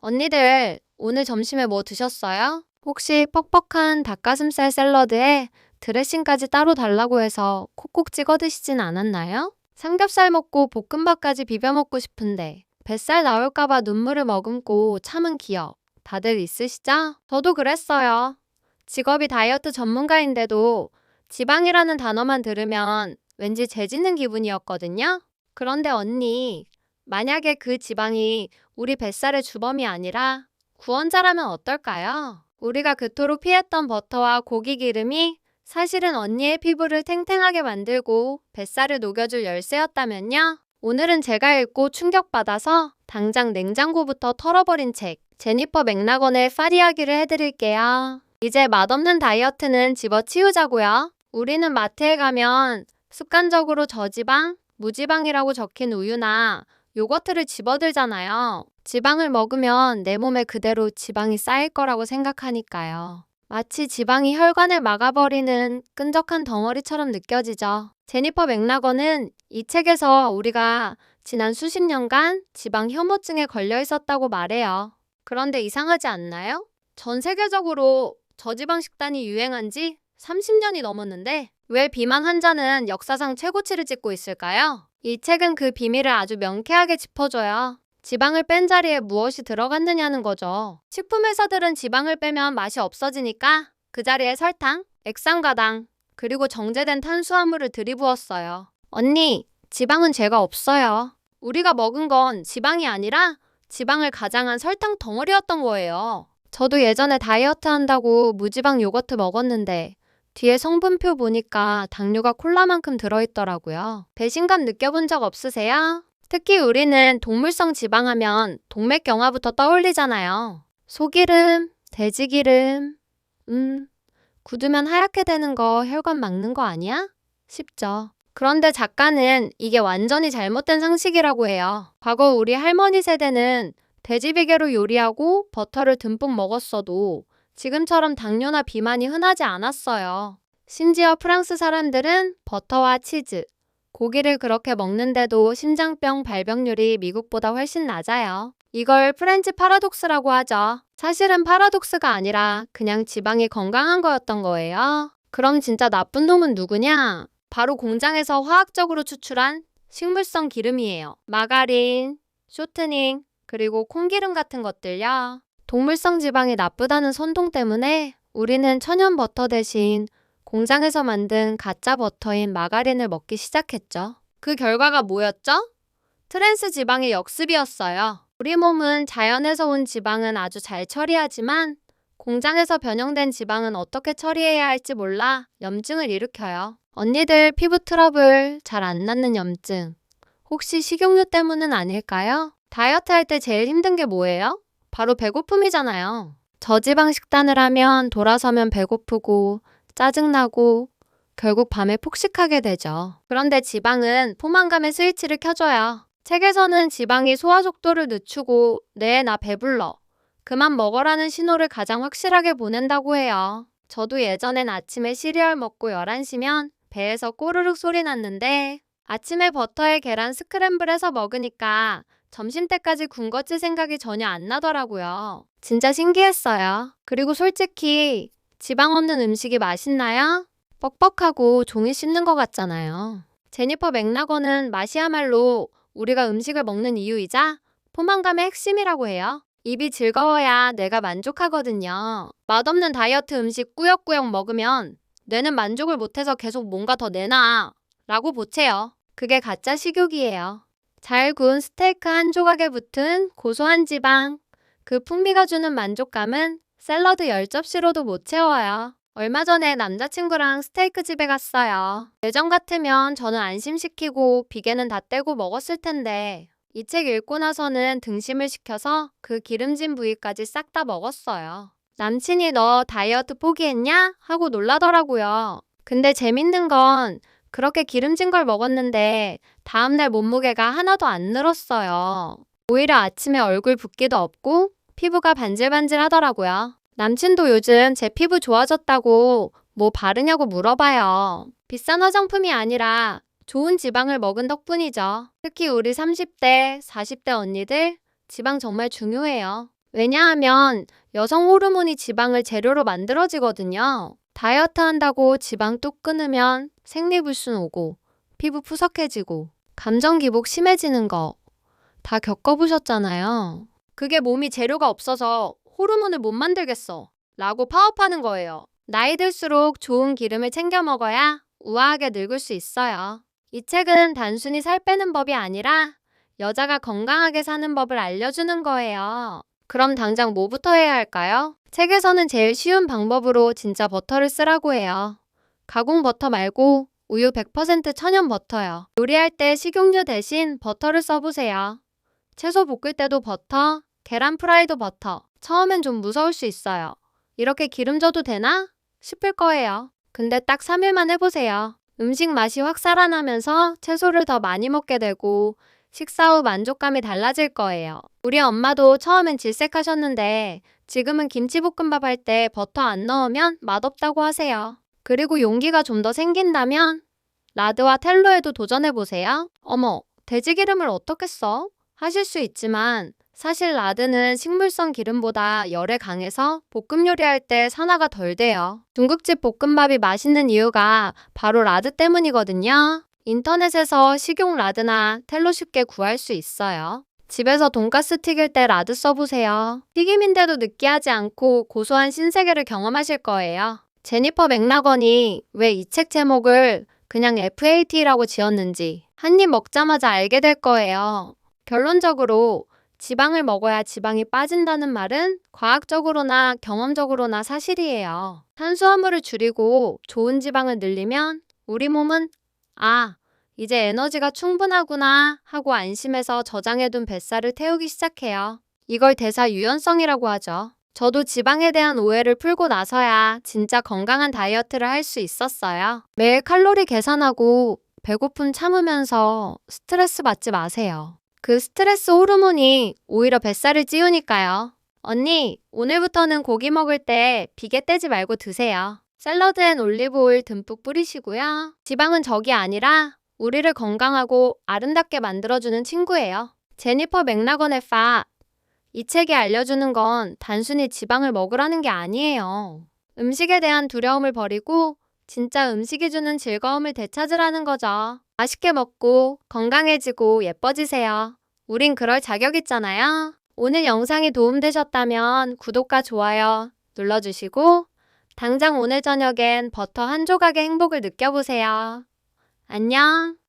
언니들, 오늘 점심에 뭐 드셨어요? 혹시 퍽퍽한 닭가슴살 샐러드에 드레싱까지 따로 달라고 해서 콕콕 찍어 드시진 않았나요? 삼겹살 먹고 볶음밥까지 비벼 먹고 싶은데 뱃살 나올까봐 눈물을 머금고 참은 기억 다들 있으시죠? 저도 그랬어요. 직업이 다이어트 전문가인데도 지방이라는 단어만 들으면 왠지 죄짓는 기분이었거든요. 그런데 언니, 만약에 그 지방이 우리 뱃살의 주범이 아니라 구원자라면 어떨까요? 우리가 그토록 피했던 버터와 고기 기름이 사실은 언니의 피부를 탱탱하게 만들고 뱃살을 녹여줄 열쇠였다면요? 오늘은 제가 읽고 충격받아서 당장 냉장고부터 털어버린 책, 제니퍼 맥나건의 파리 이야기를 해드릴게요. 이제 맛없는 다이어트는 집어치우자고요. 우리는 마트에 가면 습관적으로 저지방, 무지방이라고 적힌 우유나 요거트를 집어들잖아요. 지방을 먹으면 내 몸에 그대로 지방이 쌓일 거라고 생각하니까요. 마치 지방이 혈관을 막아버리는 끈적한 덩어리처럼 느껴지죠. 제니퍼 맥나건은 이 책에서 우리가 지난 수십 년간 지방 혐오증에 걸려 있었다고 말해요. 그런데 이상하지 않나요? 전 세계적으로 저지방 식단이 유행한 지 30년이 넘었는데 왜 비만 환자는 역사상 최고치를 찍고 있을까요? 이 책은 그 비밀을 아주 명쾌하게 짚어줘요. 지방을 뺀 자리에 무엇이 들어갔느냐는 거죠. 식품 회사들은 지방을 빼면 맛이 없어지니까 그 자리에 설탕, 액상과당, 그리고 정제된 탄수화물을 들이부었어요. 언니, 지방은 죄가 없어요. 우리가 먹은 건 지방이 아니라 지방을 가장한 설탕 덩어리였던 거예요. 저도 예전에 다이어트 한다고 무지방 요거트 먹었는데 뒤에 성분표 보니까 당류가 콜라만큼 들어있더라고요. 배신감 느껴본 적 없으세요? 특히 우리는 동물성 지방하면 동맥경화부터 떠올리잖아요. 소기름, 돼지기름, 음, 굳으면 하얗게 되는 거 혈관 막는 거 아니야? 싶죠. 그런데 작가는 이게 완전히 잘못된 상식이라고 해요. 과거 우리 할머니 세대는 돼지 비계로 요리하고 버터를 듬뿍 먹었어도 지금처럼 당뇨나 비만이 흔하지 않았어요. 심지어 프랑스 사람들은 버터와 치즈, 고기를 그렇게 먹는데도 심장병 발병률이 미국보다 훨씬 낮아요. 이걸 프렌치 파라독스라고 하죠. 사실은 파라독스가 아니라 그냥 지방이 건강한 거였던 거예요. 그럼 진짜 나쁜 놈은 누구냐? 바로 공장에서 화학적으로 추출한 식물성 기름이에요. 마가린, 쇼트닝, 그리고 콩기름 같은 것들요. 동물성 지방이 나쁘다는 선동 때문에 우리는 천연 버터 대신 공장에서 만든 가짜 버터인 마가린을 먹기 시작했죠. 그 결과가 뭐였죠? 트랜스 지방의 역습이었어요. 우리 몸은 자연에서 온 지방은 아주 잘 처리하지만 공장에서 변형된 지방은 어떻게 처리해야 할지 몰라 염증을 일으켜요. 언니들 피부 트러블 잘 안 낫는 염증. 혹시 식용유 때문은 아닐까요? 다이어트 할 때 제일 힘든 게 뭐예요? 바로 배고픔이잖아요. 저지방 식단을 하면 돌아서면 배고프고 짜증나고 결국 밤에 폭식하게 되죠. 그런데 지방은 포만감의 스위치를 켜줘요. 책에서는 지방이 소화 속도를 늦추고 네, 나 배불러. 그만 먹어라는 신호를 가장 확실하게 보낸다고 해요. 저도 예전엔 아침에 시리얼 먹고 11시면 배에서 꼬르륵 소리 났는데 아침에 버터에 계란 스크램블 해서 먹으니까 점심 때까지 군것질 생각이 전혀 안 나더라고요. 진짜 신기했어요. 그리고 솔직히 지방 없는 음식이 맛있나요? 뻑뻑하고 종이 씹는 것 같잖아요. 제니퍼 맥나건은 맛이야말로 우리가 음식을 먹는 이유이자 포만감의 핵심이라고 해요. 입이 즐거워야 뇌가 만족하거든요. 맛없는 다이어트 음식 꾸역꾸역 먹으면 뇌는 만족을 못해서 계속 뭔가 더 내놔 라고 보채요. 그게 가짜 식욕이에요. 잘 구운 스테이크 한 조각에 붙은 고소한 지방. 그 풍미가 주는 만족감은 샐러드 10접시로도 못 채워요. 얼마 전에 남자친구랑 스테이크 집에 갔어요. 예전 같으면 저는 안심시키고 비계는 다 떼고 먹었을 텐데 이 책 읽고 나서는 등심을 시켜서 그 기름진 부위까지 싹 다 먹었어요. 남친이 너 다이어트 포기했냐? 하고 놀라더라고요. 근데 재밌는 건 그렇게 기름진 걸 먹었는데 다음날 몸무게가 하나도 안 늘었어요. 오히려 아침에 얼굴 붓기도 없고 피부가 반질반질 하더라고요. 남친도 요즘 제 피부 좋아졌다고 뭐 바르냐고 물어봐요. 비싼 화장품이 아니라 좋은 지방을 먹은 덕분이죠. 특히 우리 30대, 40대 언니들 지방 정말 중요해요. 왜냐하면 여성 호르몬이 지방을 재료로 만들어지거든요. 다이어트 한다고 지방 뚝 끊으면 생리불순 오고 피부 푸석해지고 감정 기복 심해지는 거 다 겪어보셨잖아요. 그게 몸이 재료가 없어서 호르몬을 못 만들겠어. 라고 파업하는 거예요. 나이 들수록 좋은 기름을 챙겨 먹어야 우아하게 늙을 수 있어요. 이 책은 단순히 살 빼는 법이 아니라 여자가 건강하게 사는 법을 알려주는 거예요. 그럼 당장 뭐부터 해야 할까요? 책에서는 제일 쉬운 방법으로 진짜 버터를 쓰라고 해요. 가공 버터 말고 우유 100% 천연 버터요. 요리할 때 식용유 대신 버터를 써보세요. 채소 볶을 때도 버터, 계란 프라이도 버터. 처음엔 좀 무서울 수 있어요. 이렇게 기름져도 되나? 싶을 거예요. 근데 딱 3일만 해보세요. 음식 맛이 확 살아나면서 채소를 더 많이 먹게 되고 식사 후 만족감이 달라질 거예요. 우리 엄마도 처음엔 질색하셨는데 지금은 김치볶음밥 할 때 버터 안 넣으면 맛없다고 하세요. 그리고 용기가 좀 더 생긴다면 라드와 텔로에도 도전해보세요. 어머, 돼지 기름을 어떻게 써? 하실 수 있지만 사실 라드는 식물성 기름보다 열에 강해서 볶음 요리할 때 산화가 덜 돼요. 중국집 볶음밥이 맛있는 이유가 바로 라드 때문이거든요. 인터넷에서 식용 라드나 텔로 쉽게 구할 수 있어요. 집에서 돈가스 튀길 때 라드 써보세요. 튀김인데도 느끼하지 않고 고소한 신세계를 경험하실 거예요. 제니퍼 맥나건이 왜 이 책 제목을 그냥 FAT라고 지었는지 한 입 먹자마자 알게 될 거예요. 결론적으로 지방을 먹어야 지방이 빠진다는 말은 과학적으로나 경험적으로나 사실이에요. 탄수화물을 줄이고 좋은 지방을 늘리면 우리 몸은 아, 이제 에너지가 충분하구나 하고 안심해서 저장해둔 뱃살을 태우기 시작해요. 이걸 대사 유연성이라고 하죠. 저도 지방에 대한 오해를 풀고 나서야 진짜 건강한 다이어트를 할 수 있었어요. 매일 칼로리 계산하고 배고픔 참으면서 스트레스 받지 마세요. 그 스트레스 호르몬이 오히려 뱃살을 찌우니까요. 언니, 오늘부터는 고기 먹을 때 비계 떼지 말고 드세요. 샐러드엔 올리브 오일 듬뿍 뿌리시고요. 지방은 적이 아니라 우리를 건강하고 아름답게 만들어주는 친구예요. 제니퍼 맥나건의 파. 이 책이 알려주는 건 단순히 지방을 먹으라는 게 아니에요. 음식에 대한 두려움을 버리고 진짜 음식이 주는 즐거움을 되찾으라는 거죠. 맛있게 먹고 건강해지고 예뻐지세요. 우린 그럴 자격 있잖아요. 오늘 영상이 도움되셨다면 구독과 좋아요 눌러주시고 당장 오늘 저녁엔 버터 한 조각의 행복을 느껴보세요. 안녕.